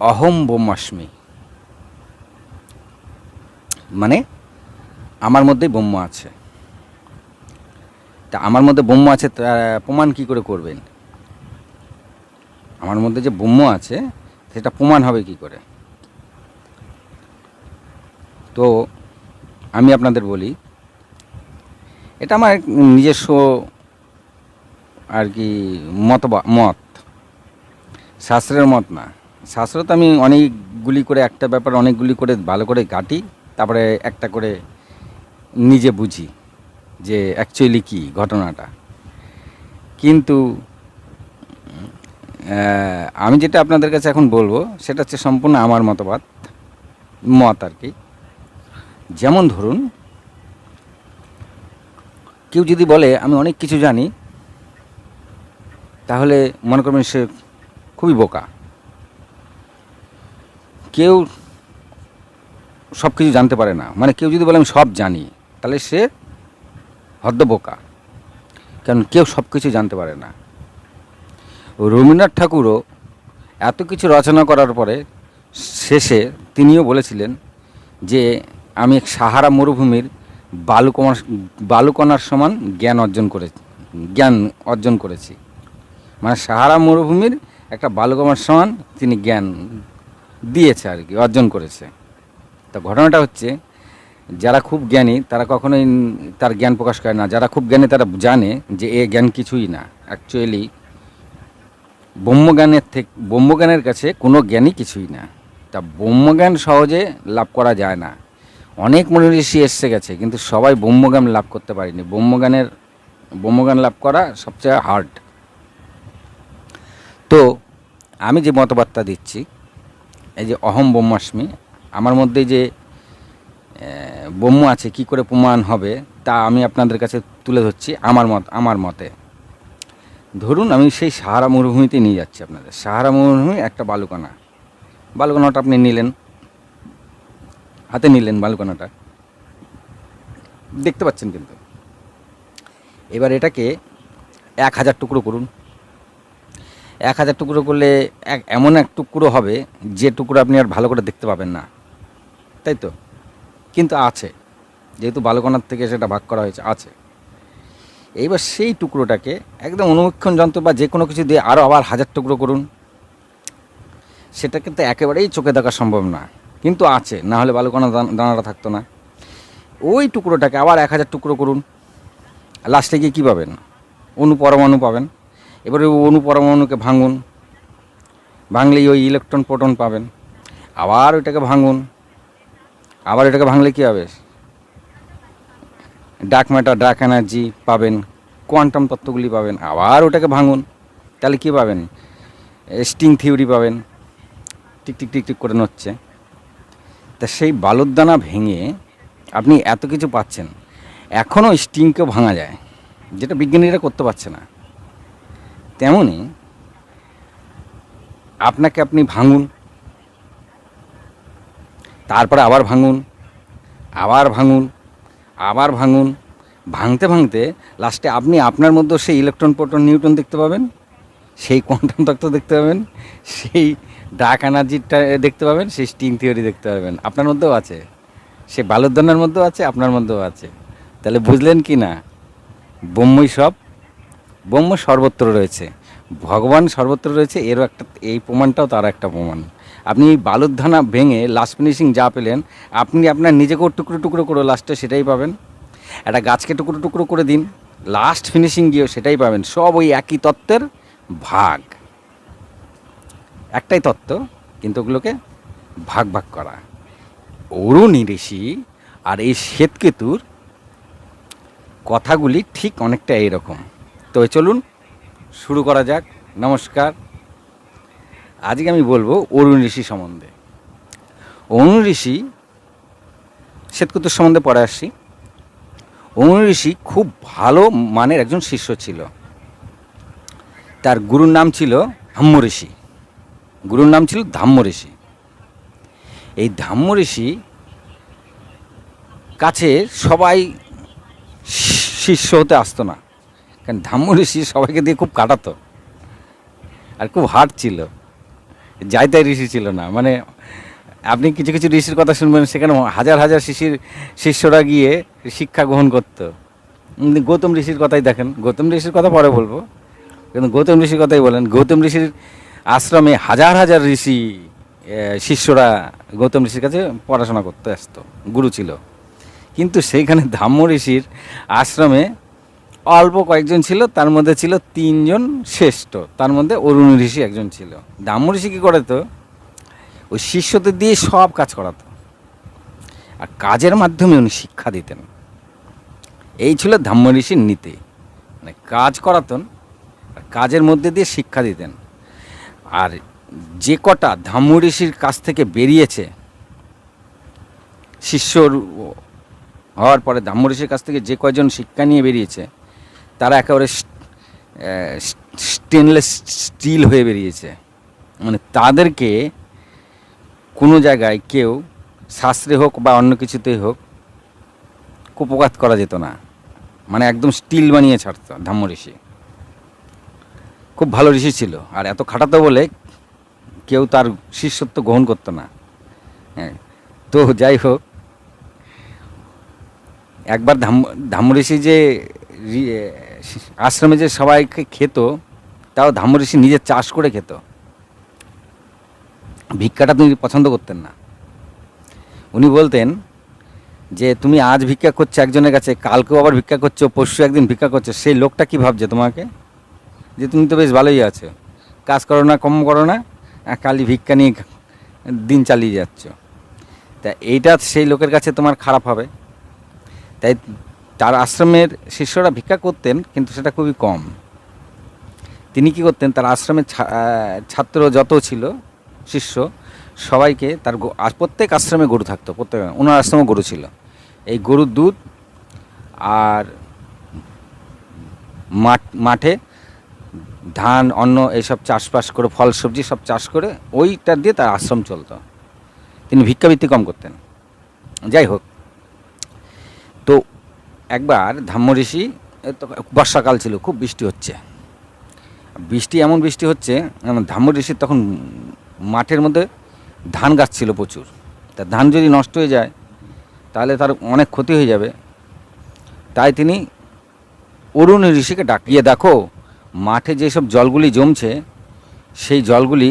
অহম ব্রহ্মাস্মি মানে আমার মধ্যেই ব্রহ্ম আছে। তা আমার মধ্যে ব্রহ্ম আছে প্রমাণ কি করে করবেন? আমার মধ্যে যে ব্রহ্ম আছে, সেটা প্রমাণ হবে কি করে? তো, আমি আপনাদের বলি, এটা আমার নিজস্ব আর কি মত মত। শাস্ত্রের মত না। শাস্ত্র তো আমি অনেকগুলি করে, একটা ব্যাপার অনেকগুলি করে ভালো করে কাটি, তারপরে একটা করে নিজে বুঝি যে অ্যাকচুয়ালি কী ঘটনাটা। কিন্তু আমি যেটা আপনাদের কাছে এখন বলব, সেটা হচ্ছে সম্পূর্ণ আমার মতবাদ, মত আর কি। যেমন ধরুন, কেউ যদি বলে, আমি অনেক কিছু জানি, তাহলে মনে করবেন সে খুবই বোকা। কেউ সব কিছু জানতে পারে না। মানে কেউ যদি বলে, আমি সব জানি তাহলে সে হদ্দ বোকা। কারণ কেউ সব কিছু জানতে পারে না। রবীন্দ্রনাথ ঠাকুরও এত কিছু রচনা করার পরে শেষে তিনিও বলেছিলেন যে, আমি এক সাহারা মরুভূমির বালুকণার বালুকণার সমান জ্ঞান অর্জন করে, জ্ঞান অর্জন করেছি। মানে সাহারা মরুভূমির একটা বালুকণার সমান তিনি জ্ঞান দিয়েছে আর কি, অর্জন করেছে। তা ঘটনাটা হচ্ছে, যারা খুব জ্ঞানী, তারা কখনোই তার জ্ঞান প্রকাশ করে না। যারা খুব জ্ঞানী, তারা জানে যে এ জ্ঞান কিছুই না। অ্যাকচুয়ালি ব্রহ্মজ্ঞানের থেকে, ব্রহ্মজ্ঞানের কাছে কোনো জ্ঞানই কিছুই না। তা ব্রহ্মজ্ঞান সহজে লাভ করা যায় না। অনেক মনে ঋষি এসে গেছে, কিন্তু সবাই ব্রহ্মজ্ঞান লাভ করতে পারেনি। ব্রহ্মজ্ঞানের, ব্রহ্মজ্ঞান লাভ করা সবচেয়ে হার্ড তো, আমি যে মতবার্তা দিচ্ছি এই যে অহম ব্রহ্মাস্মি, আমার মধ্যে যে ব্রহ্ম আছে, কি করে প্রমাণ হবে, তা আমি আপনাদের কাছে তুলে ধরছি আমার মত, আমার মতে। ধরুন আমি সেই সাহারা মরুভূমিতে নিয়ে যাচ্ছি আপনাদের। সাহারা মরুভূমি একটা বালুকণা বালুকণাটা আপনি নিলেন। হাতে নিলেন বালুকণাটা দেখতে পাচ্ছেন কিন্তু। এবার এটাকে এক হাজার টুকরো করুন। এক হাজার টুকরো করলে এক, এমন এক টুকরো হবে যে টুকরো আপনি আর ভালো করে দেখতে পাবেন না। তাই তো? কিন্তু আছে। যেহেতু বালুকণার থেকে সেটা ভাগ করা হয়েছে, আছে। এইবার সেই টুকরোটাকে একদম অনুবীক্ষণ যন্ত্র বা যে কোনো কিছু দিয়ে আরও আবার হাজার টুকরো করুন। সেটা কিন্তু একেবারেই চোখে দেখা সম্ভব না। কিন্তু আছে, না হলে বালুকণা দানাটা থাকতো না। ওই টুকরোটাকে আবার এক হাজার টুকরো করুন। লাস্টে গিয়ে কী পাবেন? অনু পরমাণু পাবেন। এবারে ওই অনু পরমাণুকে ভাঙুন। ভাঙলেই ওই ইলেকট্রন প্রোটন পাবেন। আবার ওইটাকে ভাঙুন। আবার এটাকে ভাঙলে কী হবে? ডাক ম্যাটার ডাক এনার্জি পাবেন, কোয়ান্টাম তত্ত্বগুলি পাবেন। আবার ওটাকে ভাঙুন। তাহলে কী পাবেন? স্টিং থিওরি পাবেন। টিক টিক টিক টিক করে নড়ছে। তা সেই বালুরদানা ভেঙে আপনি এত কিছু পাচ্ছেন। এখনও স্টিংকেও ভাঙা যায়, যেটা বিজ্ঞানীরা করতে পারছে না। তেমনি আপনাকে আপনি ভাঙুন। তারপরে আবার ভাঙুন আবার ভাঙুন আবার ভাঙুন। ভাঙতে ভাঙতে লাস্টে আপনি আপনার মধ্যে সেই ইলেকট্রন, প্রোটন নিউটন দেখতে পাবেন, সেই কোয়ান্টাম তত্ত্ব দেখতে পাবেন, সেই ডাক এনার্জিটা দেখতে পাবেন, সেই স্টিং থিওরি দেখতে পাবেন। আপনার মধ্যেও আছে। সে বালুদ্দানের মধ্যেও আছে, আপনার মধ্যেও আছে। তাহলে বুঝলেন কি না? ব্রহ্মই সব ব্রহ্ম সর্বত্র রয়েছে। ভগবান সর্বত্র রয়েছে, এরও একটা, এই প্রমাণটাও তার একটা প্রমাণ। আপনি বালুদ্ধানা ভেঙে লাস্ট ফিনিশিং যা পেলেন, আপনি আপনার নিজেকেও টুকরো টুকরো করে লাস্টে সেটাই পাবেন। একটা গাছকে টুকরো টুকরো করে দিন লাস্ট ফিনিশিং গিয়েও সেটাই পাবেন। সব ওই একই তত্ত্বের ভাগ। একটাই তত্ত্ব, কিন্তু ওগুলোকে ভাগ ভাগ করা। অরুণী ঋষি আর এই শ্বেতকেতুর কথাগুলি ঠিক অনেকটা এইরকম। তবে চলুন শুরু করা যাক। নমস্কার। আজকে আমি বলব অরুণ ঋষি সম্বন্ধে। অরুণ ঋষি শ্বেতকেতুর সম্বন্ধে পড়ে আসছি। অরুণ ঋষি খুব ভালো মানের একজন শিষ্য ছিল। তার গুরুর নাম ছিল ধাম্ম ঋষি। গুরুর নাম ছিল ধাম্ম ঋষি। এই ধাম্ম ঋষি কাছে সবাই শিষ্য হতে আসতো না। কারণ ধাম্ম ঋষি সবাইকে দিয়ে খুব কাটাতো। আর খুব হার্ড ছিল। যাই তাই ঋষি ছিল না। মানে আপনি কিছু কিছু ঋষির কথা শুনবেন, সেখানে হাজার হাজার শিশির, শিষ্যরা গিয়ে শিক্ষা গ্রহণ করতো। গৌতম ঋষির কথাই দেখেন। গৌতম ঋষির কথা পরে বলব। কিন্তু গৌতম ঋষির কথাই বলেন, গৌতম ঋষির আশ্রমে হাজার হাজার ঋষি শিষ্যরা গৌতম ঋষির কাছে পড়াশোনা করতে আসতো। গুরু ছিল। কিন্তু সেইখানে ধাম্য ঋষির আশ্রমে অল্প কয়েকজন ছিল, তার মধ্যে ছিল তিনজন শ্রেষ্ঠ। তার মধ্যে অরুণ ঋষি একজন ছিল। ধাম্য ঋষি কী করে তো ওই শিষ্যদের দিয়ে সব কাজ করাতো। আর কাজের মাধ্যমে উনি শিক্ষা দিতেন। এই ছিল ধাম্ম ঋষির নীতি। মানে কাজ করাতেন, আর কাজের মধ্যে দিয়ে শিক্ষা দিতেন। আর যে কটা ধাম্য ঋষির কাছ থেকে বেরিয়েছে শিষ্যর হওয়ার পরে ধাম্য ঋষির কাছ থেকে যে কয়জন শিক্ষা নিয়ে বেরিয়েছে তারা একেবারে স্টেনলেস স্টিল হয়ে বেরিয়েছে। মানে তাদেরকে কোনো জায়গায় কেউ শাস্ত্রে হোক বা অন্য কিছুতেই হোক কুপঘাত করা যেত না। মানে একদম স্টিল বানিয়ে ছাড়তো ধাম্য ঋষি। খুব ভালো ঋষি ছিল। আর এত খাটাতো বলে কেউ তার শিষ্যত্ব গ্রহণ করতো না। হ্যাঁ তো যাই হোক, একবার ধাম ধাম্য ঋষি যে আশ্রমে যে সবাইকে খেত, তাও ধাম্য ঋষি নিজে চাষ করে খেত। ভিক্ষাটা তিনি পছন্দ করতেন না। উনি বলতেন যে, তুমি আজ ভিক্ষা করছ একজনের কাছে, কালকেও আবার ভিক্ষা করছ, পরশু একদিন ভিক্ষা করছ। সেই লোকটা কি ভাবছে তোমাকে? যে, তুমি তো বেশ ভালোই আছো। কাজ করো না কম করো না কালি ভিক্ষা নিয়ে দিন চালিয়ে যাচ্ছ। তা এইটা সেই লোকের কাছে তোমার খারাপ হবে। তাই তার আশ্রমের শিষ্যরা ভিক্ষা করতেন, কিন্তু সেটা খুবই কম। তিনি কি করতেন, তার আশ্রমের ছাত্র যত ছিল, শিষ্য, সবাইকে তার প্রত্যেক আশ্রমে গরু থাকতো, প্রত্যেক, ওনার আশ্রমে গরু ছিল। এই গরুর দুধ আর মাঠ, মাঠে ধান, অন্ন এইসব চাষবাস করে ফল সবজি সব চাষ করে, ওইটা দিয়ে তার আশ্রম চলতো। তিনি ভিক্ষাবৃত্তি কম করতেন। যাই হোক, তো একবার ঋষি বর্ষাকাল ছিল, খুব বৃষ্টি হচ্ছে। বৃষ্টি, এমন বৃষ্টি হচ্ছে ঋষির তখন মাঠের মধ্যে ধান গাছ ছিল প্রচুর। তা ধান যদি নষ্ট হয়ে যায়, তাহলে তার অনেক ক্ষতি হয়ে যাবে। তাই তিনি অরুণ ঋষিকে ডাকিয়ে দেখো, মাঠে যেসব জলগুলি জমছে, সেই জলগুলি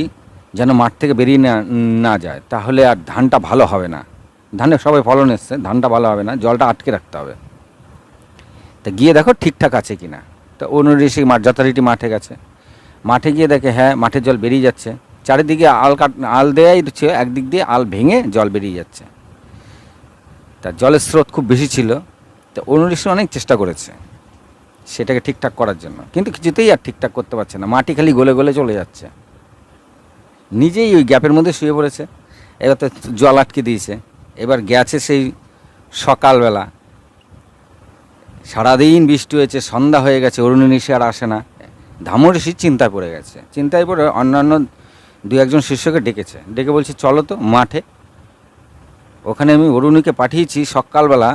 যেন মাঠ থেকে বেরিয়ে না না যায়। তাহলে আর ধানটা ভালো হবে না। ধানে সবাই ফলন এসছে, ধানটা ভালো হবে না, জলটা আটকে রাখতে হবে। তা গিয়ে দেখো ঠিকঠাক আছে কি না তা ঋষি মাঠ যথারীতি মাঠে গেছে। মাঠে গিয়ে দেখে হ্যাঁ মাঠের জল বেরিয়ে যাচ্ছে। চারিদিকে আল কাট, আল দেয়াই হচ্ছে, একদিক দিয়ে আল ভেঙে জল বেরিয়ে যাচ্ছে। তা জলের স্রোত খুব বেশি ছিল। তা ঋষি অনেক চেষ্টা করেছে সেটাকে ঠিকঠাক করার জন্য। কিন্তু কিছুতেই আর ঠিকঠাক করতে পারছে না। মাটি খালি গলে গলে চলে যাচ্ছে। নিজেই ওই গ্যাপের মধ্যে শুয়ে পড়েছে। এবার তো জল আটকে দিয়েছে। এবার গেছে সেই সকালবেলা। সারাদিন বৃষ্টি হয়েছে, সন্ধ্যা হয়ে গেছে অরুণ ঋষি আর আসে না। ধামর ঋষি চিন্তায় পড়ে গেছে। চিন্তায় পড়ে অন্যান্য দু একজন শিষ্যকে ডেকেছে। ডেকে বলছে, চলো তো মাঠে। ওখানে আমি অরুণীকে পাঠিয়েছি সকালবেলা,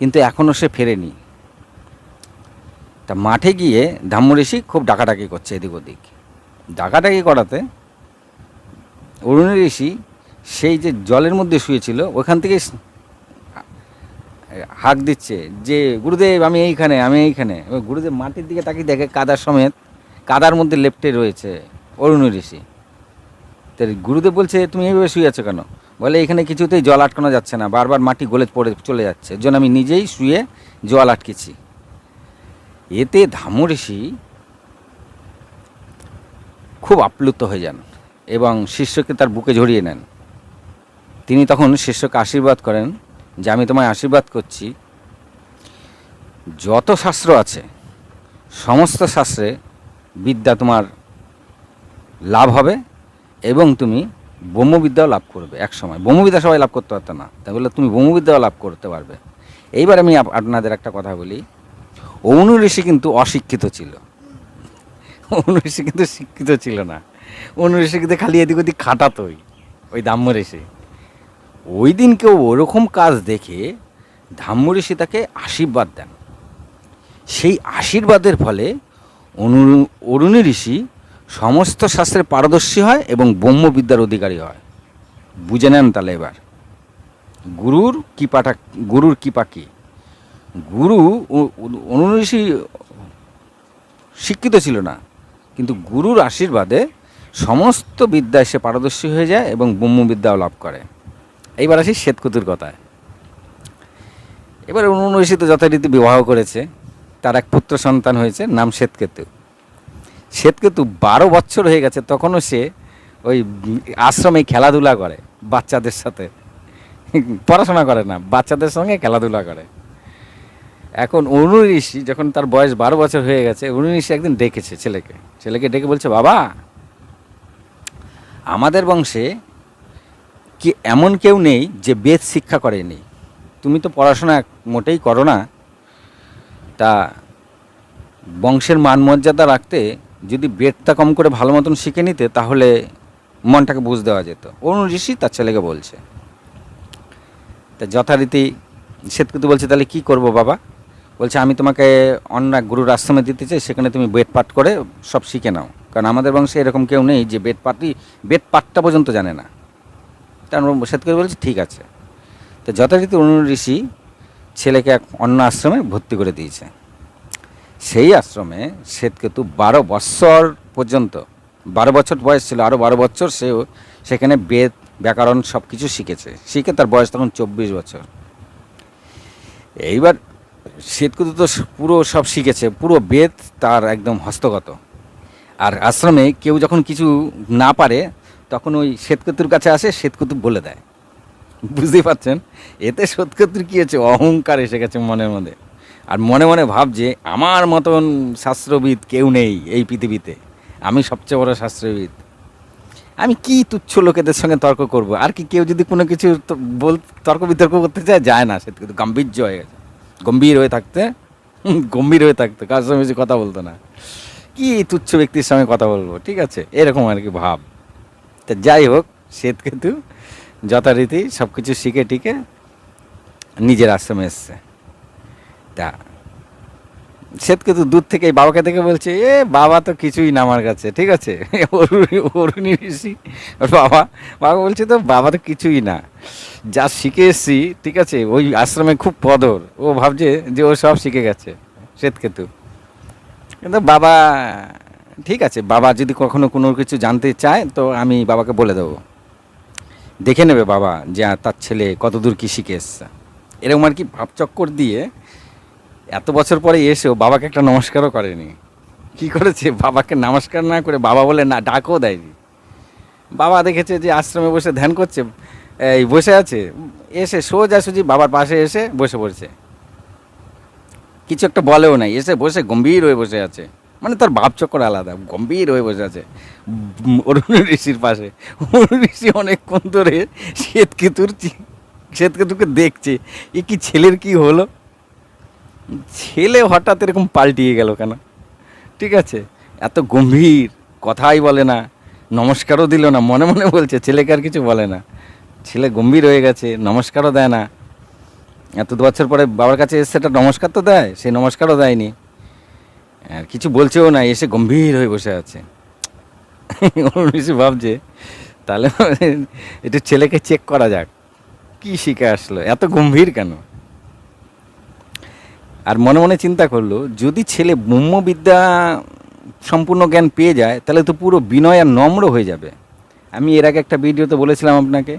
কিন্তু এখনও সে ফেরেনি। তা মাঠে গিয়ে ধাম্য ঋষি খুব ডাকাডাকি করছে এদিক ওদিক। ডাকাডাকি করাতে অরুণ ঋষি সেই যে জলের মধ্যে শুয়েছিল, ওখান থেকে হাঁক দিচ্ছে যে, গুরুদেব, আমি এইখানে আমি এইখানে। এবার গুরুদেব মাটির দিকে তাকিয়ে দেখে কাদার সমেত কাদার মধ্যে লেপ্টে রয়েছে অরুণ ঋষি। তো গুরুদেব বলছে, তুমি এইভাবে শুয়ে আছো কেন? বলে, এখানে কিছুতেই জল আটকানো যাচ্ছে না, বারবার মাটি গলে পড়ে, চলে যাচ্ছে। এর জন্য আমি নিজেই শুয়ে জল আটকেছি। এতে ধামু ঋষি খুব আপ্লুত হয়ে যান এবং শিষ্যকে তার বুকে ঝরিয়ে নেন। তিনি তখন শিষ্যকে আশীর্বাদ করেন। যে আমি তোমায় আশীর্বাদ করছি, যত শাস্ত্র আছে, সমস্ত শাস্ত্রে বিদ্যা তোমার লাভ হবে এবং তুমি ব্রহ্মবিদ্যাও লাভ করবে এক সময় ব্রহ্মবিদ্যা সবাই লাভ করতে পারতো না। তাই বলে তুমি ব্রহ্মবিদ্যাও লাভ করতে পারবে। এইবার আমি আপ- আপনাদের একটা কথা বলি। অণু ঋষি কিন্তু অশিক্ষিত ছিল। অণু ঋষি কিন্তু শিক্ষিত ছিল না। অণু ঋষি কিন্তু খালি এদিক ওদিক খাটাতোই। ওই দাম্য ঋষি। ওই দিন কেউ ওরকম কাজ দেখে ঋষি তাকে আশীর্বাদ দেন। সেই আশীর্বাদের ফলে অনু অরুণী ঋষি সমস্ত শাস্ত্রে পারদর্শী হয় এবং ব্রহ্মবিদ্যার অধিকারী হয়। বুঝে নেন তাহলে এবার। গুরুর কৃপাটা গুরুর কৃপা কী? গুরু অনুঋষি শিক্ষিত ছিল না, কিন্তু গুরুর আশীর্বাদে সমস্ত বিদ্যায় সে পারদর্শী হয়ে যায় এবং ব্রহ্মবিদ্যাও লাভ করে। এইবার আসি শ্বেতকুতুর কথায়। এবার অনুঋষি তো যথারীতি বিবাহ করেছে, তার এক পুত্র সন্তান হয়েছে, নাম শ্বেতকেতু। শ্বেতকেতু বারো বছর হয়ে গেছে, তখনও সে ওই আশ্রমে খেলাধুলা করে বাচ্চাদের সাথে। পড়াশোনা করে না, বাচ্চাদের সঙ্গে খেলাধুলা করে। এখন অনু ঋষি যখন তার বয়স বারো বছর হয়ে গেছে অনু ঋষি একদিন ডেকেছে ছেলেকে। ছেলেকে ডেকে বলছে, বাবা, আমাদের বংশে কি এমন কেউ নেই যে বেদ শিক্ষা করেনি তুমি তো পড়াশোনা মোটেই করো না। তা বংশের মান মর্যাদা রাখতে যদি বেদটা কম করে ভালো মতন শিখে নিতে, তাহলে মনটাকে বুঝ দেওয়া যেত। অনু ঋষি তার ছেলেকে বলছে। তা যথারীতি শ্বেতকুতু বলছে, তাহলে কি করব বাবা? বলছে, আমি তোমাকে অন্য এক গুরুর আশ্রমে দিতে চাই, সেখানে তুমি বেদ পাঠ করে সব শিখে নাও। কারণ আমাদের বংশে এরকম কেউ নেই যে বেদ পাঠই, বেদ পাঠটা পর্যন্ত জানে না। তার শ্বেতকুতু বলছে, ঠিক আছে। তো যথারীতি অনু ঋষি ছেলেকে এক অন্য আশ্রমে ভর্তি করে দিয়েছে। সেই আশ্রমে শ্বেতকেতু বারো বৎসর পর্যন্ত, বারো বছর বয়স ছিল আরও বারো বছর সেও সেখানে বেদ, ব্যাকরণ সব কিছু শিখেছে। শিখে তার বয়স তখন চব্বিশ বছর। এইবার শ্বেতকুতু তো পুরো সব শিখেছে, পুরো বেদ তার একদম হস্তগত। আর আশ্রমে কেউ যখন কিছু না পারে তখন ওই শ্বেতকেতুর কাছে আসে, শ্বেতকুতু বলে দেয়। বুঝতেই পারছেন? এতে শ্বেতকেতুর কী হচ্ছে? অহংকার এসে গেছে মনের মধ্যে। আর মনে মনে ভাব যে আমার মতন শাস্ত্রবিদ কেউ নেই এই পৃথিবীতে। আমি সবচেয়ে বড় শাস্ত্রবিদ। আমি কি তুচ্ছ লোকেদের সঙ্গে তর্ক করব? আর কি কেউ যদি কোনো কিছু বল, তর্ক বিতর্ক করতে চায়, যায় না সে কিন্তু গাম্ভীর্য হয়ে গেছে। গম্ভীর হয়ে থাকতে গম্ভীর হয়ে থাকতে কার সঙ্গে কথা বলতো না। কি তুচ্ছ ব্যক্তির সঙ্গে কথা বলব? ঠিক আছে? এরকম আর কি ভাব। তা যাই হোক, শ্বেত কিন্তু যথারীতি সব কিছু শিখে টিকে নিজের আশ্রমে এসছে। তা শ্বেতকে তো দূর থেকে বাবাকে থেকে বলছে, এ, বাবা তো কিছুই না আমার কাছে, ঠিক আছে? অরুণী ঋষি বাবা? বাবা বলছে, তো বাবা তো কিছুই না। যা শিখে এসছি, ঠিক আছে, ওই আশ্রমে খুব পদর। ও ভাবছে যে ও সব শিখে গেছে শ্বেতকেতু কিন্তু বাবা ঠিক আছে, বাবা যদি কখনো কোনো কিছু জানতে চায়, তো আমি বাবাকে বলে দেবো। দেখে নেবে বাবা যে তার ছেলে কতদূর কী শিখে এসছে এরকম আর কি ভাবচক্কর দিয়ে এত বছর পরে এসেও বাবাকে একটা নমস্কারও করেনি। কি করেছে? বাবাকে নমস্কার না করে বাবা বলে, না, ডাকও দেয়নি। বাবা দেখেছে যে, আশ্রমে বসে ধ্যান করছে, এই বসে আছে, এসে সোজা সুজি বাবার পাশে এসে বসে পড়ছে। কিছু একটা বলেও নাই, এসে বসে গম্ভীর হয়ে বসে আছে। মানে তার ভাবচক্কর আলাদা, গম্ভীর হয়ে বসে আছে। অরুণ ঋষির পাশে। অরুণ ঋষি অনেকক্ষণ ধরে শ্বেতকেতুর শ্বেতকেতুকে দেখছে, এ কি ছেলের কি হলো? ছেলে হঠাৎ এরকম পাল্টিয়ে গেল কেন? ঠিক আছে? এত গম্ভীর, কথাই বলে না, নমস্কারও দিল না, মনে মনে বলছে, ছেলেকে আর কিছু বলে না। ছেলে গম্ভীর হয়ে গেছে, নমস্কারও দেয় না। এত দু বছর পরে বাবার কাছে এসে একটা নমস্কার তো দেয় সে নমস্কারও দেয়নি। আর কিছু বলছেও না, এসে গম্ভীর হয়ে বসে আছে। বেশি ভাবছে, তাহলে একটু ছেলেকে চেক করা যাক, কি শিখে আসলো, এত গম্ভীর কেন? আর মনে মনে চিন্তা করল, যদি ছেলে ব্রহ্মবিদ্যা সম্পূর্ণ জ্ঞান পেয়ে যায়, তাহলে তো পুরো বিনয় আর নম্র হয়ে যাবে। আমি এর আগে একটা ভিডিওতে বলেছিলাম আপনাকে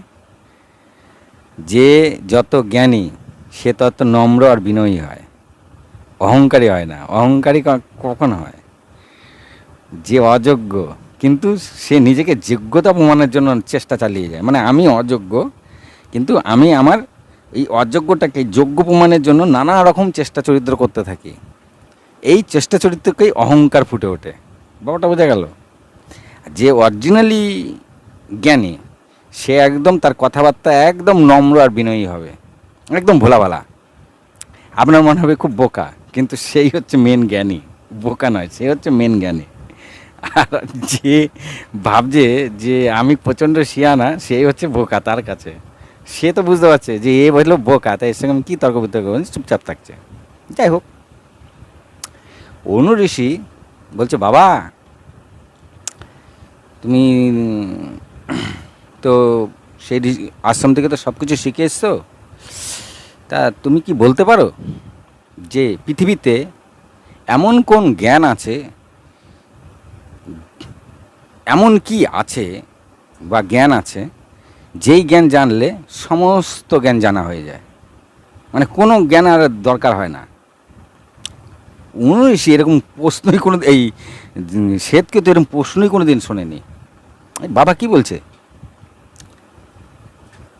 যে যত জ্ঞানী, সে তত নম্র আর বিনয়ী হয়। অহংকারী হয় না। অহংকারী কখন হয়। যে অযোগ্য, কিন্তু সে নিজেকে যোগ্যতা প্রমাণের জন্য চেষ্টা চালিয়ে যায়। মানে আমি অযোগ্য, কিন্তু আমি আমার এই অযোগ্যটাকে যোগ্য প্রমাণের জন্য নানা রকম চেষ্টা চরিত্র করতে থাকি। এই চেষ্টা চরিত্রকেই অহংকার ফুটে ওঠে। ব্যাপারটা বোঝা গেল? যে অরিজিনালি জ্ঞানী, সে একদম তার কথাবার্তা একদম নম্র আর বিনয়ী হবে। একদম ভোলাভালা। আপনার মনে হবে খুব বোকা। কিন্তু সেই হচ্ছে মেন জ্ঞানী, বোকা নয়, সে হচ্ছে মেন জ্ঞানী। আর যে ভাবছে যে আমি প্রচণ্ড শিয়ানা সেই হচ্ছে বোকা তার কাছে। সে তো বুঝতে পারছে যে এ বলল বোকা, তাই এর সঙ্গে আমি কী তর্ক বিতর্ক? চুপচাপ থাকছে। যাই হোক, অনু ঋষি বলছে, বাবা, তুমি, তো সেই আশ্রম থেকে তো সব কিছু শিখে এসছো। তা তুমি কি বলতে পারো? যে পৃথিবীতে এমন কোন জ্ঞান আছে, এমন কি আছে বা জ্ঞান আছে, যেই জ্ঞান জানলে সমস্ত জ্ঞান জানা হয়ে যায়। মানে কোনো জ্ঞান আর দরকার হয় না। উনিশ, এরকম প্রশ্নই কোনো, এই শ্বেতকে তো এরকম প্রশ্নই কোনো দিন শোনেনি বাবা কি বলছে?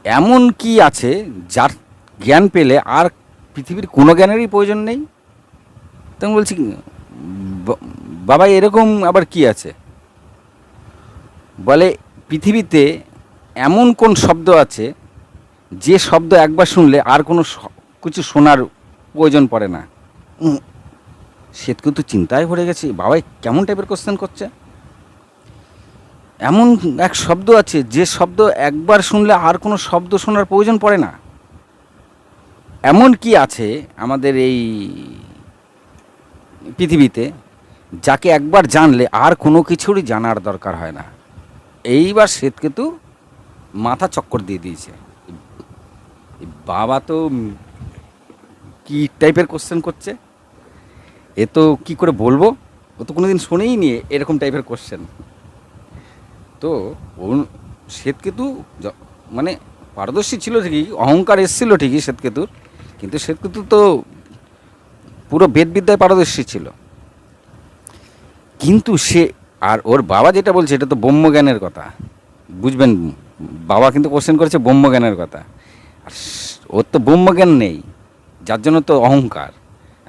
এমন কি আছে যার জ্ঞান পেলে আর পৃথিবীর কোনো জ্ঞানেরই প্রয়োজন নেই। তখন বলছি "বা- বাবা এরকম আবার কি আছে? বলে পৃথিবীতে এমন কোন শব্দ আছে যে শব্দ একবার শুনলে আর কোনো কিছু শোনার প্রয়োজন পড়ে না। উম, শ্বেতকে তো চিন্তায় ভরে গেছে বাবা এ কেমন টাইপের কোশ্চেন করছে? এমন এক শব্দ আছে যে শব্দ একবার শুনলে আর কোনো শব্দ শোনার প্রয়োজন পড়ে না। এমন কি আছে আমাদের এই পৃথিবীতে যাকে একবার জানলে আর কোনো কিছুরই জানার দরকার হয় না? এইবার শ্বেতকেতু মাথা চক্কর দিয়ে দিয়েছে। বাবা তো কি টাইপের কোশ্চেন করছে? এ তো কি করে বলব? ও তো কোনোদিন শোনেই নি এরকম টাইপের কোশ্চেন তো শ্বেতকেতু মানে পারদর্শী ছিল ঠিকই, অহংকার এসেছিল ঠিকই শ্বেতকেতুর কিন্তু শ্বেতকেতু তো পুরো বেদবিদ্যায় পারদর্শী ছিল। কিন্তু সে আর ওর বাবা যেটা বলছে, এটা তো ব্রহ্মজ্ঞানের কথা। বুঝবেন, বাবা কিন্তু কোশ্চেন করেছে ব্রহ্মজ্ঞানের কথা। আর ওর তো ব্রহ্মজ্ঞান নেই, যার জন্য তো অহংকার।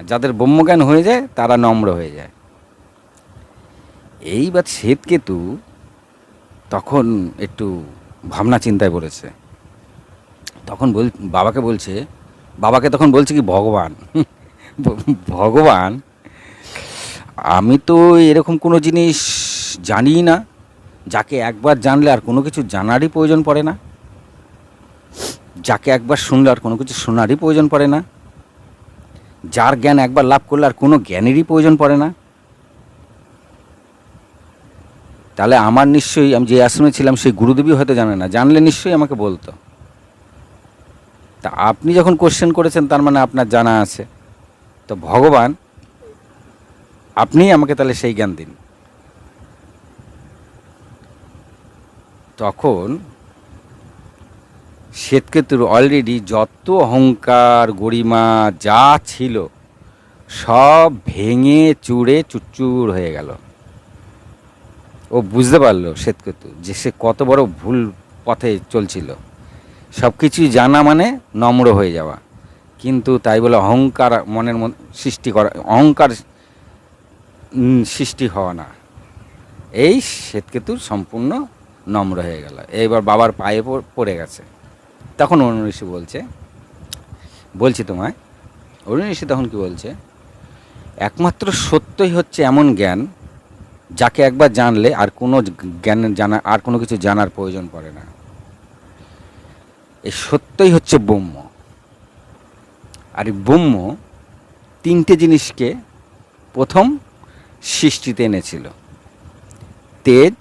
যাদের ব্রহ্মজ্ঞান হয়ে যায়, তারা নম্র হয়ে যায়। এইবার শ্বেতকেতু তখন একটু ভাবনা চিন্তায় পড়েছে। তখন বল, বাবাকে বলছে বাবাকে তখন বলছে কি, ভগবান ভগবান, আমি তো এরকম কোনো জিনিস জানি না। যাকে একবার জানলে আর কোনো কিছু জানারই প্রয়োজন পড়ে না। যাকে একবার শুনলে আর কোনো কিছু শোনারই প্রয়োজন পড়ে না। যার জ্ঞান একবার লাভ করলে আর কোনো জ্ঞানেরই প্রয়োজন পড়ে না। তাহলে আমার নিশ্চয়ই, আমি যে আশ্রমে ছিলাম সেই গুরুদেবী হয়তো জানে না। জানলে নিশ্চয়ই আমাকে বলতো। তা আপনি যখন কোশ্চেন করেছেন, তার মানে আপনার জানা আছে। তো ভগবান, আপনিই আমাকে তাহলে সেই জ্ঞান দিন। তখন শ্বেতকেতুর অলরেডি যত অহংকার, গরিমা যা ছিল, সব ভেঙে, চুড়ে, চুরচুর হয়ে গেল। ও বুঝতে পারল শ্বেতকেতু যে সে কত বড় ভুল পথে চলছিল। সব কিছুই জানা মানে নম্র হয়ে যাওয়া। কিন্তু তাই বলে অহংকার মনের সৃষ্টি করা, অহংকার সৃষ্টি হওয়া না। এই শ্বেতকেতু সম্পূর্ণ নম্র হয়ে গেল। এইবার বাবার পায়ে পড়ে গেছে। তখন অরুণ ঋষি বলছে, বলছি তোমায়, অরুণ ঋষি তখন কি বলছে, একমাত্র সত্যই হচ্ছে এমন জ্ঞান যাকে একবার জানলে আর কোনো জ্ঞান জানা আর কোনো কিছু জানার প্রয়োজন পড়ে না। এই সত্যই হচ্ছে ব্রহ্ম। আর এই ব্রহ্ম তিনটে জিনিসকে প্রথম সৃষ্টিতে এনেছিল। তেজ,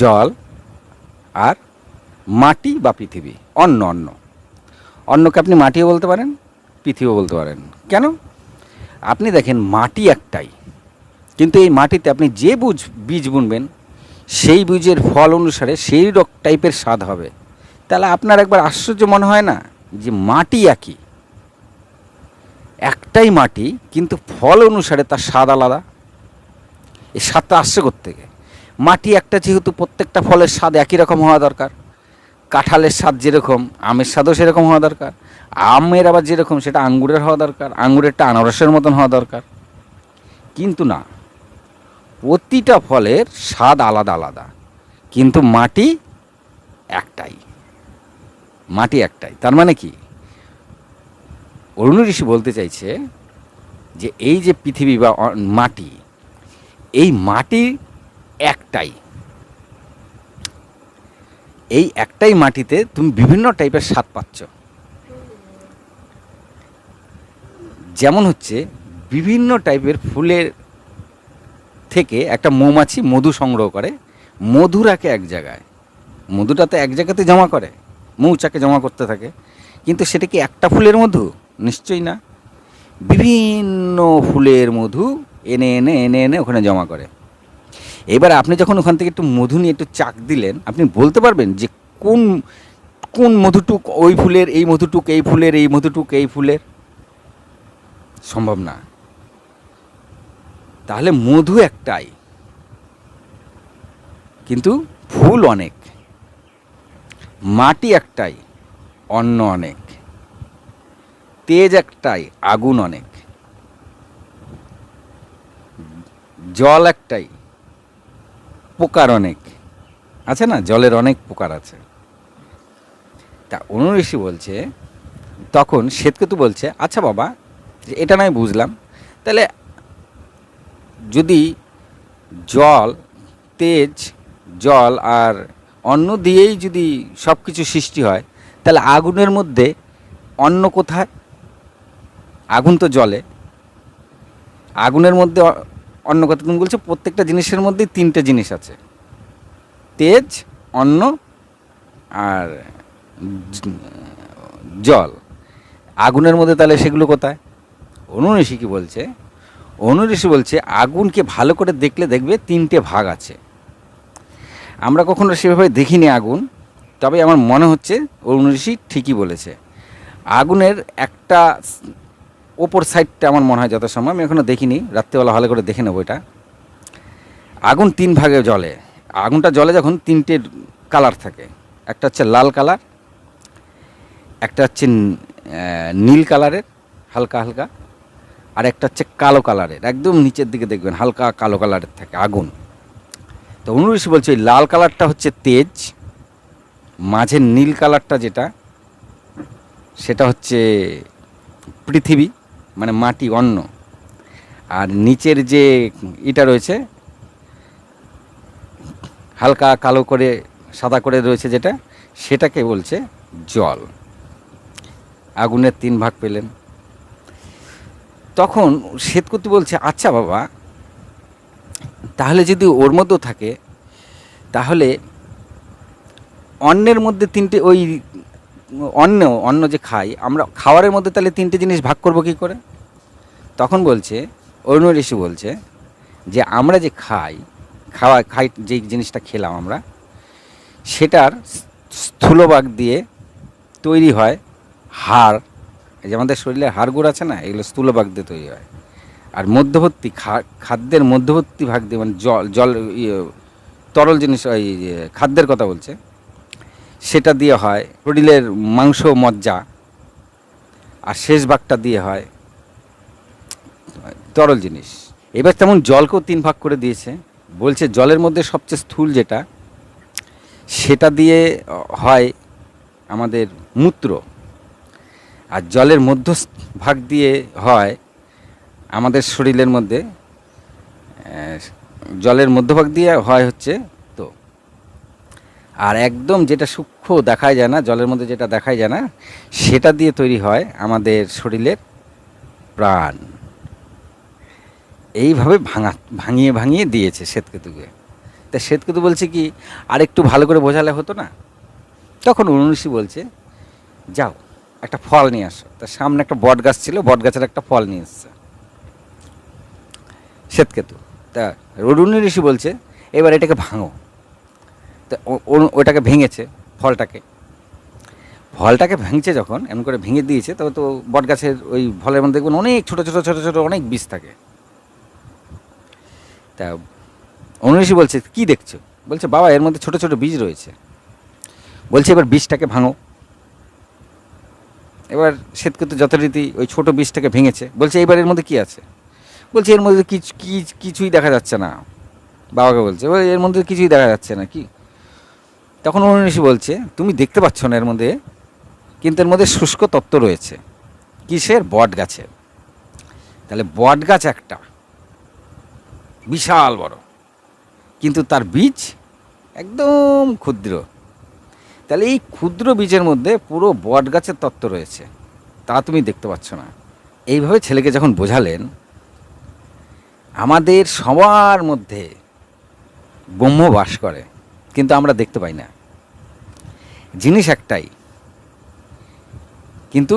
জল আর মাটি বা পৃথিবী, অন্ন অন্ন। অন্নকে আপনি মাটিও বলতে পারেন, পৃথিবীও বলতে পারেন। কেন? আপনি দেখেন মাটি একটাই, কিন্তু এই মাটিতে আপনি যে বুঝ বীজ বুনবেন, সেই বীজের ফল অনুসারে সেই রক টাইপের স্বাদ হবে। তাহলে আপনার একবার আশ্চর্য মনে হয় না যে মাটি একই? একটাই মাটি, কিন্তু ফল অনুসারে তার স্বাদ আলাদা। এই স্বাদটা আসছে থেকে মাটি একটা, যেহেতু প্রত্যেকটা ফলের স্বাদ একই রকম হওয়া দরকার। কাঁঠালের স্বাদ যেরকম, আমের স্বাদও সেরকম হওয়া দরকার। আমের আবার যেরকম, সেটা আঙ্গুরের হওয়া দরকার, আঙ্গুরেরটা আনারসের মতন হওয়া দরকার। কিন্তু না, প্রতিটা ফলের স্বাদ আলাদা আলাদা, কিন্তু মাটি একটাই। মাটি একটাই। তার মানে কি? অরুণ ঋষি বলতে চাইছে যে এই যে পৃথিবী বা মাটি, এই মাটি একটাই। এই একটাই মাটিতে তুমি বিভিন্ন টাইপের স্বাদ পাচ্ছ। যেমন হচ্ছে বিভিন্ন টাইপের ফুলের থেকে একটা মৌমাছি মধু সংগ্রহ করে। মধু রাখে এক জায়গায়। মধুটা তো এক জায়গাতে জমা করে। মৌচাকে জমা করতে থাকে। কিন্তু সেটা কি একটা ফুলের মধু? নিশ্চয়ই না। বিভিন্ন ফুলের মধু এনে এনে এনে এনে ওখানে জমা করে। এবার আপনি যখন ওখান থেকে একটু মধু নিয়ে একটু চাক দিলেন, আপনি বলতে পারবেন যে কোন কোন মধুটুক ওই ফুলের, এই মধুটুক এই ফুলের, এই মধুটুক এই ফুলের? সম্ভব না। তাহলে মধু একটাই। কিন্তু ফুল অনেক। মাটি একটাই, অন্ন অনেক। তেজ একটাই, আগুন অনেক। জল একটাই, পোকার অনেক। আছে না? জলের অনেক পোকার আছে। তা অনুঋষি বলছে, তখন শ্বেতকেতু বলছে আচ্ছা বাবা, এটা নয় বুঝলাম। তাহলে যদি জল, তেজ, জল আর অন্ন দিয়েই যদি সব কিছু সৃষ্টি হয়, তাহলে আগুনের মধ্যে অন্ন কোথায়? আগুন তো জলে। আগুনের মধ্যে অন্য কথা তুমি বলছো প্রত্যেকটা জিনিসের মধ্যেই তিনটে জিনিস আছে। তেজ, অন্ন আর জল। আগুনের মধ্যে তাহলে সেগুলো কোথায়? অনুঋষি কি বলছে? অনুঋষি বলছে, আগুনকে ভালো করে দেখলে দেখবে তিনটে ভাগ আছে। আমরা কখনো সেভাবে দেখিনি আগুন, তবে আমার মনে হচ্ছে অরুণ ঋষি ঠিকই বলেছে। আগুনের একটা ওপর সাইডটা আমার মনে হয় যত সময় আমি এখনও দেখিনি, রাত্রেবেলা ভালো করে দেখে নেব এটা। আগুন তিন ভাগে জ্বলে। আগুনটা জলে যখন তিনটে কালার থাকে। একটা হচ্ছে লাল কালার, একটা হচ্ছে নীল কালারের, হালকা হালকা, আর একটা হচ্ছে কালো কালারের। একদম নিচের দিকে দেখবেন হালকা কালো কালারের থাকে আগুন। তো অনুঋষি বলছে ওই লাল কালারটা হচ্ছে তেজ, মাঝের নীল কালারটা যেটা, সেটা হচ্ছে পৃথিবী মানে মাটি, অন্ন। আর নিচের যে ইটা রয়েছে, হালকা কালো করে, সাদা করে রয়েছে যেটা, সেটাকে বলছে জল। আগুনের তিন ভাগ পেলেন। তখন শ্বেতকুতি বলছে আচ্ছা বাবা তাহলে যদি ওর মধ্যেও থাকে, তাহলে অন্যের মধ্যে তিনটে ওই অন্য অন্য যে খাই, আমরা খাওয়ারের মধ্যে তাহলে তিনটে জিনিস ভাগ করব কি করে? তখন বলছে, অরুণ ঋষি বলছে যে, আমরা যে খাই, খাওয়া, খাই যে জিনিসটা খেলাম আমরা, সেটার স্থূলভাগ দিয়ে তৈরি হয় হাড়। যে আমাদের শরীরে হাড় হাড়গুড় আছে না, এগুলো স্থূলভাগ দিয়ে তৈরি হয়। আর মধ্যবর্তী খাদ্যের মধ্যবর্তী ভাগ দিয়ে মানে জল জল ইয়ে, তরল জিনিস ওই খাদ্যের কথা বলছে সেটা দিয়ে হয় শরীরের মাংস মজ্জা আর শেষ ভাগটা দিয়ে হয় তরল জিনিস। এবার তেমন জলকেও তিন ভাগ করে দিয়েছে। বলছে জলের মধ্যে সবচেয়ে স্থূল যেটা সেটা দিয়ে হয় আমাদের মূত্র। আর জলের মধ্য ভাগ দিয়ে হয় আমাদের শরীরের মধ্যে জলের মধ্যভাগ দিয়ে হয় হচ্ছে তো। আর একদম যেটা সূক্ষ্ম দেখাই যায় না, জলের মধ্যে যেটা দেখাই যায় না, সেটা দিয়ে তৈরি হয় আমাদের শরীরের প্রাণ। এইভাবে ভাঙা, ভাঙিয়ে ভাঙিয়ে দিয়েছে শ্বেতকেতুকে তা শ্বেতকেতু বলছে কি, আর একটু ভালো করে বোঝালে হতো না? তখন অনুষী বলছে, যাও, একটা ফল নিয়ে আসো। তার সামনে একটা বট গাছ ছিল বট গাছের একটা ফল নিয়ে এসছে। শ্বেতকেতু। তা অরুণী ঋষি বলছে, এবার এটাকে ভাঙো। তা ওটাকে ভেঙেছে ফলটাকে। ফলটাকে ভাঙছে যখন, এমন করে ভেঙে দিয়েছে, তবে তো বট গাছের ওই ফলের মধ্যে দেখবেন অনেক ছোটো ছোটো ছোটো ছোটো অনেক বীজ থাকে। তা অনুষী বলছে, কি দেখছ? বলছে, বাবা, এর মধ্যে ছোট ছোট বীজ রয়েছে। বলছে, এবার বীজটাকে ভাঙো। এবার শ্বেতকেতু যথারীতি ওই ছোট বীজটাকে ভেঙেছে। বলছে, এবার এর মধ্যে কি আছে? বলছে, এর মধ্যে কিছু কিছুই দেখা যাচ্ছে না। বাবাকে বলছে, "ওই এর মধ্যে কিছুই দেখা যাচ্ছে না, কি? তখন অনুষী বলছে, তুমি দেখতে পাচ্ছ না এর মধ্যে, কিন্তু এর মধ্যে শুষ্ক তত্ত্ব রয়েছে। কিসের? বট গাছের। তাহলে বট গাছ একটা, বিশাল বড়। কিন্তু তার বীজ একদম ক্ষুদ্র। তাহলে এই ক্ষুদ্র বীজের মধ্যে পুরো বট গাছের তত্ত্ব রয়েছে। তা তুমি দেখতে পাচ্ছ না। এইভাবে ছেলেকে যখন বোঝালেন আমাদের সবার মধ্যে ব্রহ্ম বাস করে, কিন্তু আমরা দেখতে পাই না। জিনিস একটাই, কিন্তু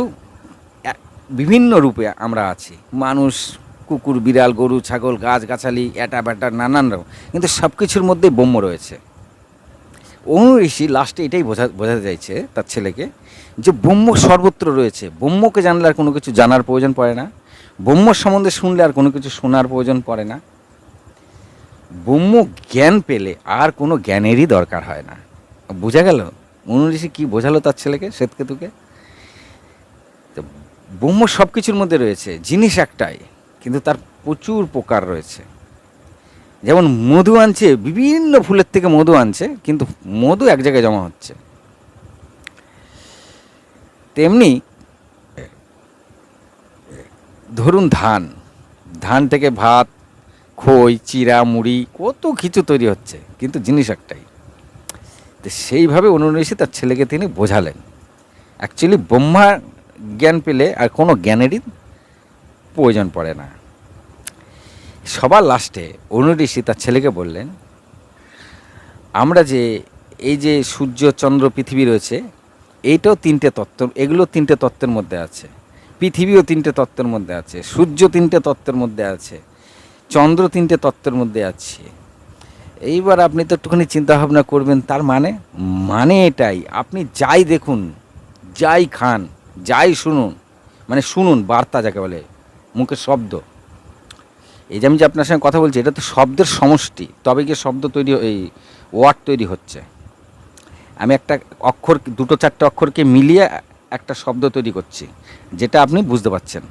বিভিন্ন রূপে আমরা আছি। মানুষ, কুকুর, বিড়াল, গরু, ছাগল গাছ গাছালি এটা ব্যাটা নানান রকম, কিন্তু সব কিছুর মধ্যেই ব্রহ্ম রয়েছে। অনু ঋষি লাস্টে এটাই বোঝা, বোঝাতে চাইছে তার ছেলেকে যে ব্রহ্ম সর্বত্র রয়েছে। ব্রহ্মকে জানলে আর কোনো কিছু জানার প্রয়োজন পড়ে না। ব্রহ্ম সম্বন্ধে শুনলে আর কোনো কিছু শোনার প্রয়োজন পড়ে না। ব্রহ্ম জ্ঞান পেলে আর কোনো জ্ঞানেরই দরকার হয় না। বোঝা গেল? অনু ঋষি কী বোঝালো তার ছেলেকে, শ্বেতকেতুকে? তো ব্রহ্ম সব কিছুর মধ্যে রয়েছে, জিনিস একটাই, কিন্তু তার প্রচুর প্রকার রয়েছে। যেমন মধু আনছে, বিভিন্ন ফুলের থেকে মধু আনছে, কিন্তু মধু এক জায়গায় জমা হচ্ছে। তেমনি ধরুন ধান। ধান থেকে ভাত, খই চিরা মুড়ি, কত কিছু তৈরি হচ্ছে, কিন্তু জিনিস একটাই। তো সেইভাবে অনুনিষি তার ছেলেকে তিনি বোঝালেন। অ্যাকচুয়ালি ব্রহ্মা জ্ঞান পেলে আর কোনো জ্ঞানেরই প্রয়োজন পড়ে না। সবার লাস্টে অনুঋষি তার ছেলেকে বললেন, আমরা যে এই যে সূর্য, চন্দ্র, পৃথিবী রয়েছে, এইটাও তিনটে তত্ত্ব, এগুলো তিনটে তত্ত্বের মধ্যে আছে। পৃথিবীও তিনটে তত্ত্বের মধ্যে আছে। সূর্য তিনটে তত্ত্বের মধ্যে আছে। চন্দ্র তিনটে তত্ত্বের মধ্যে আছে। এইবার আপনি তো একটুখানি চিন্তা ভাবনা করবেন, তার মানে মানে এটাই। আপনি যাই দেখুন, যাই খান, যাই শুনুন মানে শুনুন, বার্তা যাকে বলে, মুখের শব্দ। এই যে আমি যে আপনার সঙ্গে কথা বলছি, এটা তো শব্দের সমষ্টি, তবে গিয়ে শব্দ তৈরি এই ওয়ার্ড তৈরি হচ্ছে। আমি একটা অক্ষর, দুটো চারটে অক্ষরকে মিলিয়ে একটা শব্দ তৈরি করছি, যেটা আপনি বুঝতে পারছেন।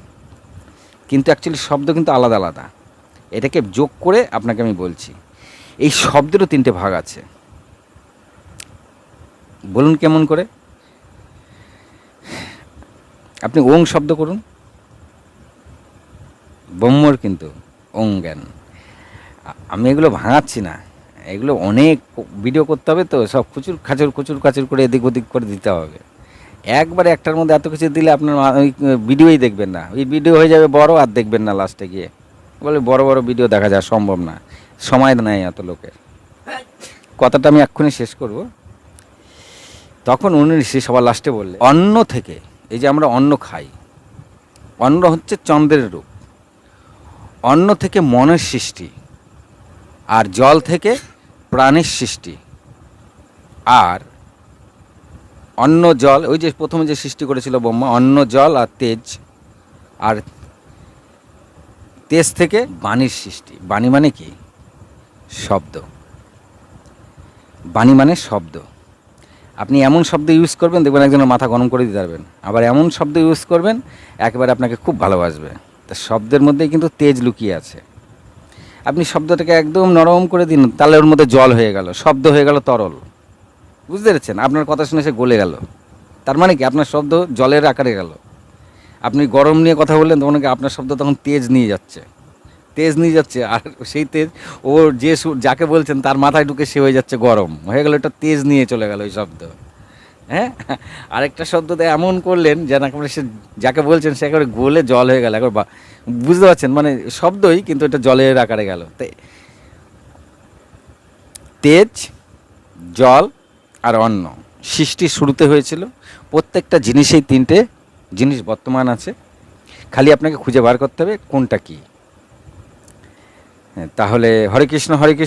কিন্তু অ্যাকচুয়ালি শব্দ কিন্তু আলাদা আলাদা। এটাকে যোগ করে আপনাকে আমি বলছি, এই শব্দেরও তিনটে ভাগ আছে। বলুন কেমন করে? আপনি ওং শব্দ করুন। ব্রহ্মর কিন্তু ওং জ্ঞান। আমি এগুলো ভাঙাচ্ছি না। এগুলো অনেক ভিডিও করতে হবে তো, সব খুচুর খাচুর খুচুর খাচুর করে এদিক ওদিক করে দিতে হবে। একবারে একটার মধ্যে এত কিছু দিলে আপনার ওই ভিডিওই দেখবেন না। ওই ভিডিও হয়ে যাবে বড় আর দেখবেন না লাস্টে গিয়ে। বলে বড় বড় ভিডিও দেখা যায়, সম্ভব না। সময় নেই এত লোকের। কথাটা আমি এক্ষুনি শেষ করব। তখন উনি সে সবার লাস্টে বললে অন্ন থেকে, এই যে আমরা অন্ন খাই, অন্ন হচ্ছে চন্দ্রের রূপ। অন্ন থেকে মনের সৃষ্টি, আর জল থেকে প্রাণের সৃষ্টি। আর অন্ন জল, ওই যে প্রথমে যে সৃষ্টি করেছিল ব্রহ্মা, অন্ন জল আর তেজ। আর তেজ থেকে বাণীর সৃষ্টি। বাণী মানে কি? শব্দ। বাণী মানে শব্দ। আপনি এমন শব্দ ইউজ করবেন, দেখবেন একজনের মাথা গরম করে দিতে পারবেন। আবার এমন শব্দ ইউজ করবেন, একেবারে আপনাকে খুব ভালোবাসবে। তা শব্দের মধ্যেই কিন্তু তেজ লুকিয়ে আছে। আপনি শব্দটাকে একদম নরম করে দিন, তাহলে ওর মধ্যে জল হয়ে গেল, শব্দ হয়ে গেল তরল। বুঝতে পেরেছেন? আপনার কথা শুনে সে গলে গেল। তার মানে কি? আপনার শব্দ জলের আকারে গেল। আপনি গরম নিয়ে কথা বললেন, তখন কি আপনার শব্দ তখন তেজ নিয়ে যাচ্ছে? তেজ নিয়ে যাচ্ছে, আর সেই তেজ, ও যে যাকে বলছেন, তার মাথায় ঢুকে সে হয়ে যাচ্ছে গরম। হয়ে গেল এটা তেজ নিয়ে চলে গেল ওই শব্দ। হ্যাঁ? আরেকটা শব্দ দিয়ে এমন করলেন, যেন একেবারে সে যাকে বলছেন, সে একেবারে গোলে জল হয়ে গেল। একবার বা- বুঝতে পারছেন? মানে শব্দই কিন্তু এটা জলের আকারে গেল। তেজ, জল আর অন্ন সৃষ্টি শুরুতে হয়েছিল প্রত্যেকটা জিনিসেই তিনটে জিনিস বর্তমান আছে। খালি আপনাকে খুঁজে বার করতে হবে কোনটা কি। হ্যাঁ, তাহলে হরে কৃষ্ণ হরে কৃষ্ণ।